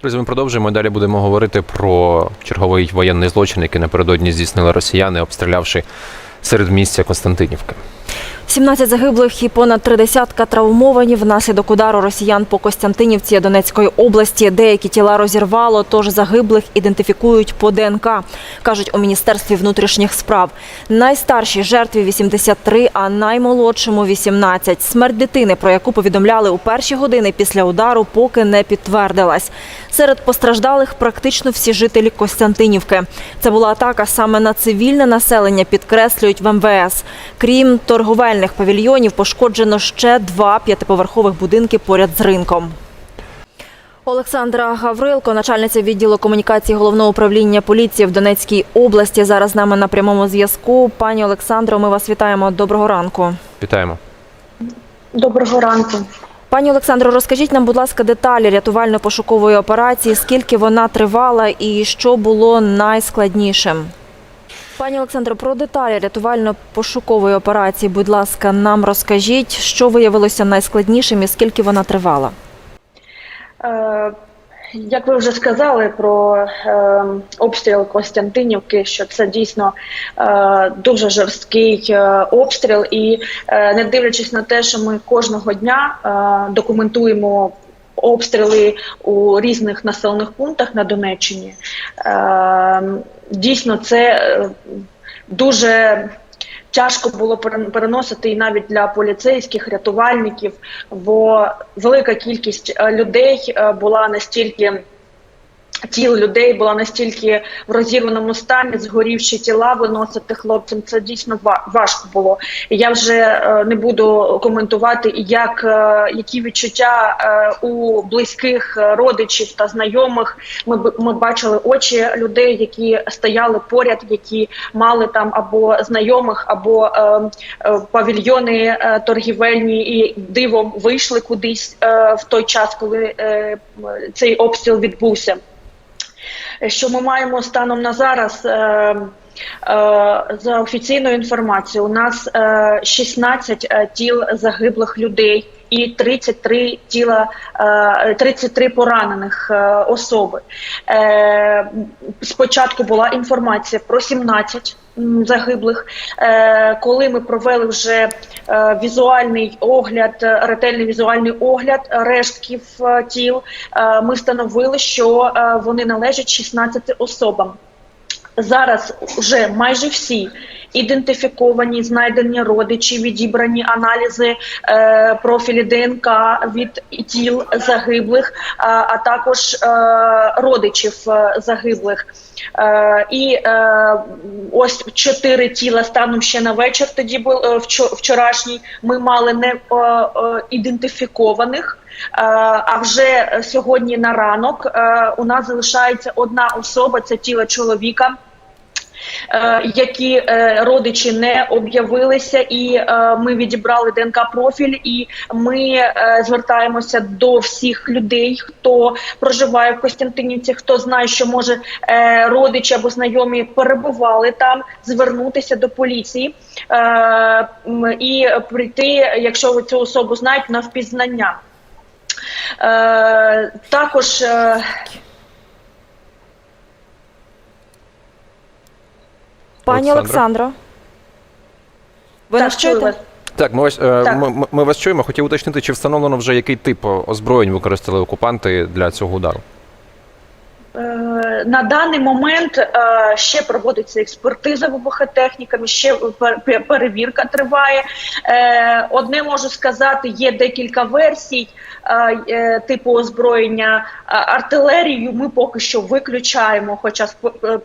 Друзі, ми продовжуємо. Далі будемо говорити про черговий воєнний злочин, який напередодні здійснили росіяни, обстрілявши середмістя Константинівки. 17 загиблих і понад три десятка травмовані внаслідок удару росіян по Костянтинівці Донецької області. Деякі тіла розірвало, тож загиблих ідентифікують по ДНК, кажуть у міністерстві внутрішніх справ. Найстаршій жертві 83, а наймолодшому 18. Смерть дитини, про яку повідомляли у перші години після удару, поки не підтвердилась. Серед постраждалих практично всі жителі Костянтинівки. Це була атака саме на цивільне населення, підкреслюють в МВС. Крім торговельних павільйонів, пошкоджено ще два п'ятиповерхових будинки поряд з ринком. Олександра Гаврилко, начальниця відділу комунікації головного управління поліції в Донецькій області, зараз з нами на прямому зв'язку. Пані Олександро, ми вас вітаємо. Доброго ранку. Вітаємо. Доброго ранку. Пані Олександро, розкажіть нам, будь ласка, деталі рятувально-пошукової операції, скільки вона тривала і що було найскладнішим. Пані Олександро, про деталі рятувально-пошукової операції, будь ласка, нам розкажіть, що виявилося найскладнішим і скільки вона тривала. Е, Як ви вже сказали про е, обстріл Костянтинівки, що це дійсно е, дуже жорсткий обстріл, і не дивлячись на те, що ми кожного дня документуємо обстріли у різних населених пунктах на Донеччині, е, дійсно це е, дуже тяжко було переносити і навіть для поліцейських рятувальників, бо велика кількість е, людей е, була настільки. Тіл людей була настільки в розірваному стані, згорівші тіла виносити хлопцям. Це дійсно ва- важко було. Я вже е, не буду коментувати, як е, які відчуття е, у близьких родичів та знайомих. Ми ми бачили очі людей, які стояли поряд, які мали там або знайомих, або павільйони торгівельні, і дивом вийшли кудись в той час, коли цей обстріл відбувся. Що ми маємо станом на зараз? Е, е, за офіційною інформацією, у нас е, 16 е, тіл загиблих людей і 33 тіла, е, 33 поранених е, особи. Е, спочатку була інформація про 17 загиблих. Е, коли ми провели вже е, візуальний огляд, е, ретельний візуальний огляд рештків е, тіл, е, ми встановили, що е, вони належать 16 особам. Зараз вже майже всі ідентифіковані, знайдені родичі, відібрані аналізи е, профілі ДНК від тіл загиблих, а, а також е, родичів е, загиблих. Е, і е, ось чотири тіла станом ще на вечір. Тоді був е, вчорашній. Ми мали не е, е, ідентифікованих. Е, А вже сьогодні на ранок е, у нас залишається одна особа, це тіло чоловіка. Е, Які е, родичі не об'явилися, і е, ми відібрали ДНК профіль, і ми звертаємося до всіх людей, хто проживає в Костянтинівці, хто знає, що може родичі або знайомі перебували там, звернутися до поліції і прийти, якщо ви цю особу знаєте, на впізнання. Також Пані Олександро? Ви нас так, чуєте? Так, ми вас, е, Так. Ми- ми вас чуємо. Хотів уточнити, чи встановлено вже який тип озброєнь використали окупанти для цього удару? Е, На даний момент е, ще проводиться експертиза вибухотехніками, ще пер- пер- перевірка триває. Е, Одне можу сказати, є декілька версій типу озброєння артилерію. Ми поки що виключаємо. Хоча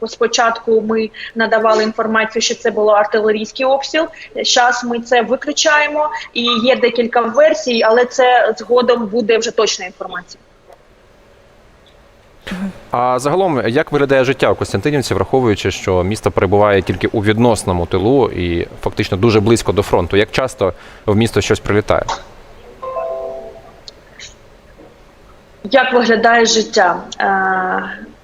спочатку ми надавали інформацію, що це було артилерійський обстріл. Зараз ми це виключаємо, і є декілька версій, але це згодом буде вже точна інформація. А загалом, як виглядає життя у Костянтинівці, враховуючи, що місто перебуває тільки у відносному тилу і фактично дуже близько до фронту? Як часто в місто щось прилітає? Як виглядає життя? Е,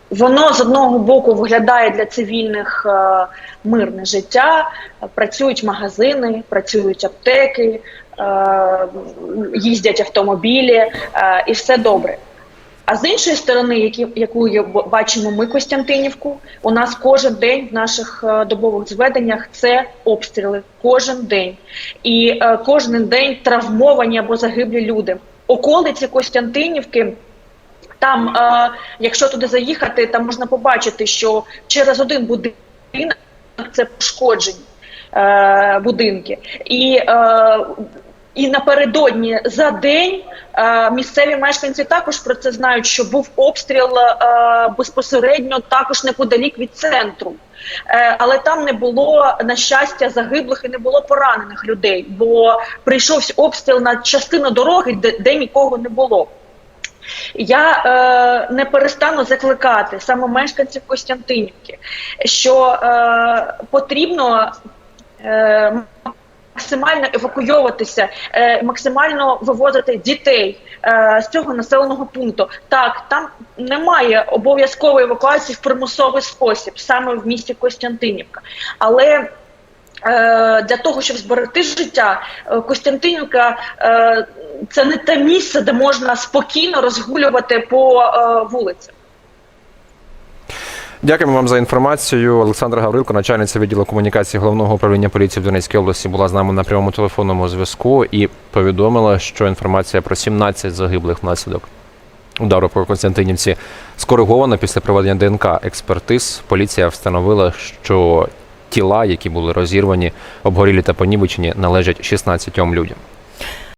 воно з одного боку виглядає для цивільних е, мирне життя. Працюють магазини, працюють аптеки, е, їздять автомобілі, і все добре. А з іншої сторони, які, яку бачимо ми Костянтинівку, у нас кожен день в наших е, добових зведеннях це обстріли. Кожен день. І е, кожен день травмовані або загиблі люди. Околиці Костянтинівки. Там, е, якщо туди заїхати, там можна побачити, що через один будинок це пошкоджені е, будинки. І, е, і напередодні за день е, місцеві мешканці також про це знають, що був обстріл е, безпосередньо також неподалік від центру. Е, але там не було на щастя загиблих і не було поранених людей, бо прийшовся обстріл на частину дороги, де, де нікого не було. Я е, не перестану закликати саме мешканців Костянтинівки, що е, потрібно е, максимально евакуйовуватися, е, максимально вивозити дітей е, з цього населеного пункту. Так, там немає обов'язкової евакуації в примусовий спосіб, саме в місті Костянтинівка. Але Е, для того, щоб зберегти життя, Костянтинівка це не те місце, де можна спокійно розгулювати по вулицях. Дякуємо вам за інформацію. Олександра Гаврилко, начальниця відділу комунікації головного управління поліції в Донецькій області, була з нами на прямому телефонному зв'язку і повідомила, що інформація про 17 загиблих внаслідок удару по Константинівці скоригована після проведення ДНК експертиз. Поліція встановила, що тіла, які були розірвані, обгорілі та понівечені, належать 16 людям.